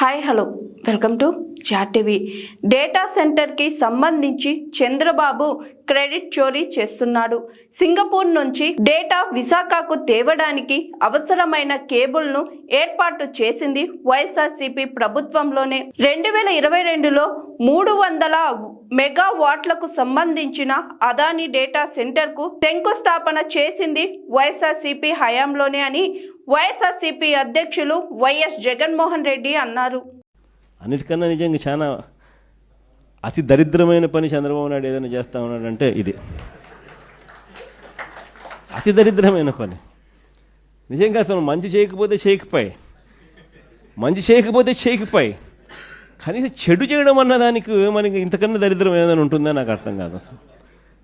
Hi hello. Welcome to చాటివి. Data సెంటర్కి సంబంధించి చంద్రబాబు క్రెడిట్ చోరీ చేస్తున్నాడు. సింగపూర్ నుంచి డేటా విశాఖకు తేవడానికి అవసరమైన కేబుల్ను ఏర్పాటు చేసింది వైఎస్ఆర్సీపీ ప్రభుత్వంలోనే. రెండు వేల ఇరవై రెండులో మూడు వందల మెగా వాట్లకు సంబంధించిన అదాని డేటా సెంటర్కు శంకుస్థాపన చేసింది వైఎస్ఆర్సీపీ హయాంలోనే అని వైఎస్ఆర్సీపీ అధ్యక్షులు వైఎస్ జగన్మోహన్ రెడ్డి అన్నారు. అన్నిటికన్నా నిజంగా చాలా అతి దరిద్రమైన పని చంద్రబాబు నాయుడు ఏదైనా చేస్తా ఉన్నాడంటే ఇది. అతి దరిద్రమైన పని. నిజంగా అసలు మంచి చేయకపోతే చేయకపోయి. మంచి చేయకపోతే చేయకపోయి. కనీసం చెడు చేయడం అన్న దానికి మనకి ఇంతకన్నా దరిద్రం ఏదైనా ఉంటుందని నాకు అర్థం కాదు అసలు.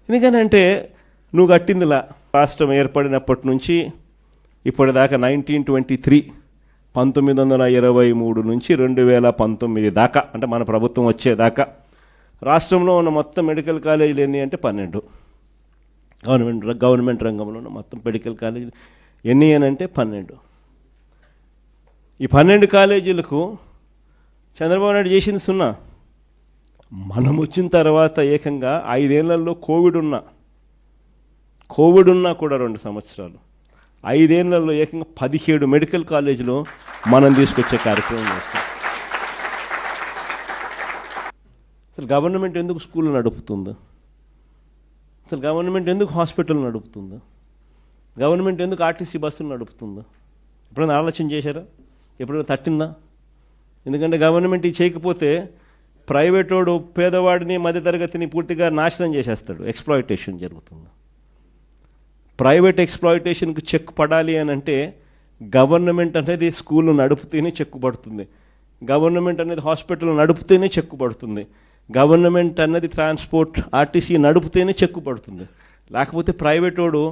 ఎందుకనంటే నువ్వు కట్టిందిలా రాష్ట్రం ఏర్పడినప్పటి నుంచి ఇప్పటిదాకా నైన్టీన్ ట్వంటీ త్రీ పంతొమ్మిది వందల ఇరవై మూడు నుంచి రెండు వేల పంతొమ్మిది దాకా అంటే మన ప్రభుత్వం వచ్చేదాకా రాష్ట్రంలో ఉన్న మొత్తం మెడికల్ కాలేజీలు ఎన్ని అంటే పన్నెండు. గవర్నమెంట్ గవర్నమెంట్ రంగంలో ఉన్న మొత్తం మెడికల్ కాలేజీలు ఎన్ని అని అంటే పన్నెండు. ఈ పన్నెండు కాలేజీలకు చంద్రబాబు నాయుడు చేసింది సున్నా. మనం వచ్చిన తర్వాత ఏకంగా ఐదేళ్ళలో కోవిడ్ ఉన్నా. కోవిడ్ ఉన్నా కూడా రెండు సంవత్సరాలు. ఐదేళ్ళలో ఏకంగా పదిహేడు మెడికల్ కాలేజీలో మనం తీసుకొచ్చే కార్యక్రమం చేస్తాం. అసలు గవర్నమెంట్ ఎందుకు స్కూల్ నడుపుతుంది? అసలు గవర్నమెంట్ ఎందుకు హాస్పిటల్ నడుపుతుంది? గవర్నమెంట్ ఎందుకు ఆర్టీసీ బస్సులు నడుపుతుంది? ఎప్పుడైనా ఆలోచన చేశారా? ఎప్పుడైనా తట్టిందా? ఎందుకంటే గవర్నమెంట్ ఇది చేయకపోతే ప్రైవేటోడు పేదవాడిని మధ్యతరగతిని పూర్తిగా నాశనం చేసేస్తాడు. ఎక్స్ప్లాయిటేషన్ జరుగుతుంది. ప్రైవేట్ ఎక్స్ప్లాయిటేషన్కి చెక్ పడాలి అని అంటే గవర్నమెంట్ అనేది స్కూల్ నడుపుతేనే చెక్కు పడుతుంది. గవర్నమెంట్ అనేది హాస్పిటల్ నడుపుతేనే చెక్కు పడుతుంది. గవర్నమెంట్ అనేది ట్రాన్స్పోర్ట్ ఆర్టీసీ నడుపుతేనే చెక్కు పడుతుంది. లేకపోతే ప్రైవేట్ వాడు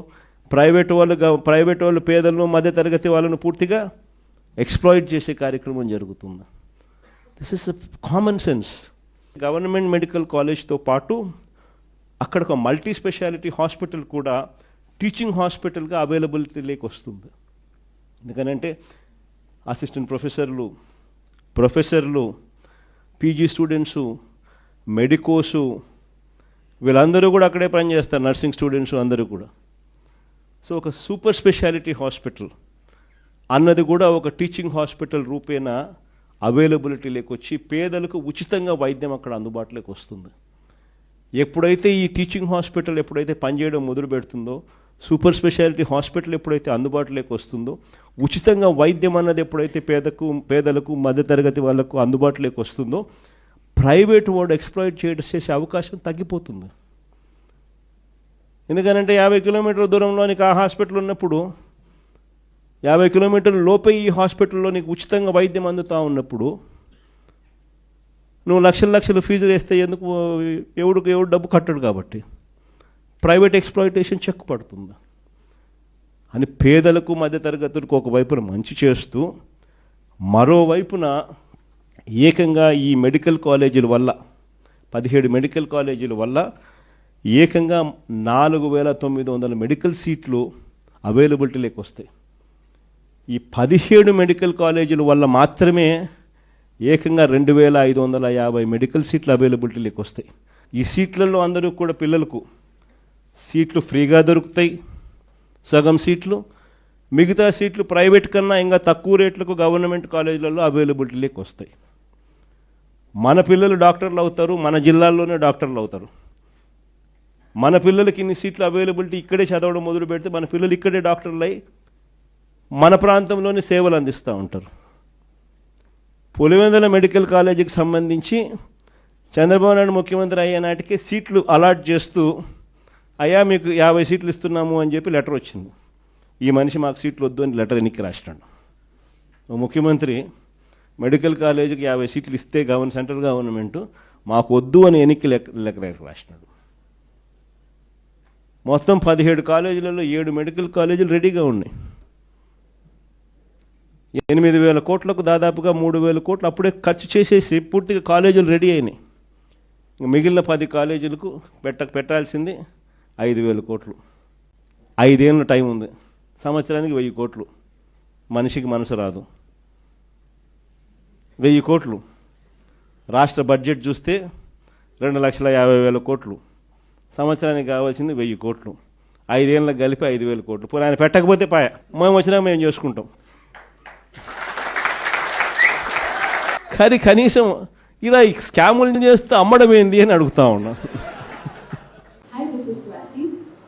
ప్రైవేట్ వాళ్ళు ప్రైవేట్ వాళ్ళు పేదలను మధ్యతరగతి వాళ్ళను పూర్తిగా ఎక్స్ప్లాయిట్ చేసే కార్యక్రమం జరుగుతుంది. This is common sense government medical కాలేజ్తో పాటు అక్కడ ఒక మల్టీ స్పెషాలిటీ హాస్పిటల్ కూడా టీచింగ్ హాస్పిటల్గా అవైలబిలిటీ లేక వస్తుంది. ఎందుకనంటే అసిస్టెంట్ ప్రొఫెసర్లు ప్రొఫెసర్లు పీజీ స్టూడెంట్సు మెడికోసు వీళ్ళందరూ కూడా అక్కడే పనిచేస్తారు నర్సింగ్ స్టూడెంట్స్ అందరూ కూడా. సో ఒక సూపర్ స్పెషాలిటీ హాస్పిటల్ అన్నది కూడా ఒక టీచింగ్ హాస్పిటల్ రూపేణ అవైలబిలిటీ లేకొచ్చి పేదలకు ఉచితంగా వైద్యం అక్కడ అందుబాటులోకి వస్తుంది. ఎప్పుడైతే ఈ టీచింగ్ హాస్పిటల్ ఎప్పుడైతే పనిచేయడం మొదలు పెడుతుందో సూపర్ స్పెషాలిటీ హాస్పిటల్ ఎప్పుడైతే అందుబాటులోకి వస్తుందో ఉచితంగా వైద్యం అన్నది ఎప్పుడైతే పేదకు పేదలకు మధ్యతరగతి వాళ్ళకు అందుబాటులోకి వస్తుందో ప్రైవేట్ వాడు ఎక్స్ప్లాయిట్ చేయడం చేసే అవకాశం తగ్గిపోతుంది. ఎందుకనంటే యాభై కిలోమీటర్ల దూరంలో నీకు ఆ హాస్పిటల్ ఉన్నప్పుడు యాభై కిలోమీటర్ల లోపే ఈ హాస్పిటల్లో నీకు ఉచితంగా వైద్యం అందుతూ ఉన్నప్పుడు నువ్వు లక్షల లక్షలు ఫీజులు వేస్తే ఎందుకు ఎవడికి ఎవడు డబ్బు కట్టడు కాబట్టి. ప్రైవేట్ ఎక్స్ప్లాయిటేషన్ చెక్ పడుతుంది. అని పేదలకు మధ్యతరగతులకు ఒకవైపున మంచి చేస్తూ మరోవైపున ఏకంగా ఈ మెడికల్ కాలేజీల వల్ల పదిహేడు మెడికల్ కాలేజీల వల్ల ఏకంగా నాలుగు వేల తొమ్మిది వందల మెడికల్ సీట్లు అవైలబిలిటీలోకి వస్తాయి. ఈ పదిహేడు మెడికల్ కాలేజీల వల్ల మాత్రమే ఏకంగా రెండు వేల ఐదు వందల యాభై మెడికల్ సీట్లు అవైలబిలిటీలోకి వస్తాయి. ఈ సీట్లలో అందరూ కూడా పిల్లలకు సీట్లు ఫ్రీగా దొరుకుతాయి. సగం సీట్లు. మిగతా సీట్లు ప్రైవేట్ కన్నా ఇంకా తక్కువ రేట్లకు గవర్నమెంట్ కాలేజీలలో అవైలబిలిటీలోకి వస్తాయి మన పిల్లలు డాక్టర్లు అవుతారు మన జిల్లాల్లోనే డాక్టర్లు అవుతారు. మన పిల్లలకి ఇన్ని సీట్లు అవైలబిలిటీ ఇక్కడే చదవడం మొదలు పెడితే మన పిల్లలు ఇక్కడే డాక్టర్లు అయి మన ప్రాంతంలోనే సేవలు అందిస్తూ ఉంటారు. పులివెందుల మెడికల్ కాలేజీకి సంబంధించి చంద్రబాబు నాయుడు ముఖ్యమంత్రి అయ్యే నాటికి సీట్లు అలాట్ చేస్తూ అయ్యా మీకు యాభై సీట్లు ఇస్తున్నాము అని చెప్పి లెటర్ వచ్చింది. ఈ మనిషి మాకు సీట్లు వద్దు అని లెటర్ ఎన్నికి రాసినాడు. ఓ ముఖ్యమంత్రి మెడికల్ కాలేజీకి యాభై సీట్లు ఇస్తే గవర్న సెంట్రల్ గవర్నమెంట్ మాకు వద్దు అని ఎన్నికి లెక్క లెక్క రాసినాడు. మొత్తం పదిహేడు కాలేజీలలో ఏడు మెడికల్ కాలేజీలు రెడీగా ఉన్నాయి. ఎనిమిది వేల కోట్లకు దాదాపుగా మూడు వేల కోట్లు అప్పుడే ఖర్చు చేసేసి పూర్తిగా కాలేజీలు రెడీ అయినాయి. మిగిలిన పది కాలేజీలకు పెట్ట పెట్టాల్సింది ఐదు వేల కోట్లు. ఐదేళ్ళ టైం ఉంది. సంవత్సరానికి వెయ్యి కోట్లు. మనిషికి మనసు రాదు. వెయ్యి కోట్లు. రాష్ట్ర బడ్జెట్ చూస్తే రెండు లక్షల యాభై వేల కోట్లు. సంవత్సరానికి కావాల్సింది వెయ్యి కోట్లు. ఐదేళ్ళకి కలిపి ఐదు వేల కోట్లు. పోనీ ఆయన పెట్టకపోతే పాయ. మేము వచ్చినా మేము చేసుకుంటాం. కానీ కనీసం ఇలా ఈ స్కాములు చేస్తూ అమ్మడం ఏంది అని అడుగుతా ఉన్నా hi this is Swathi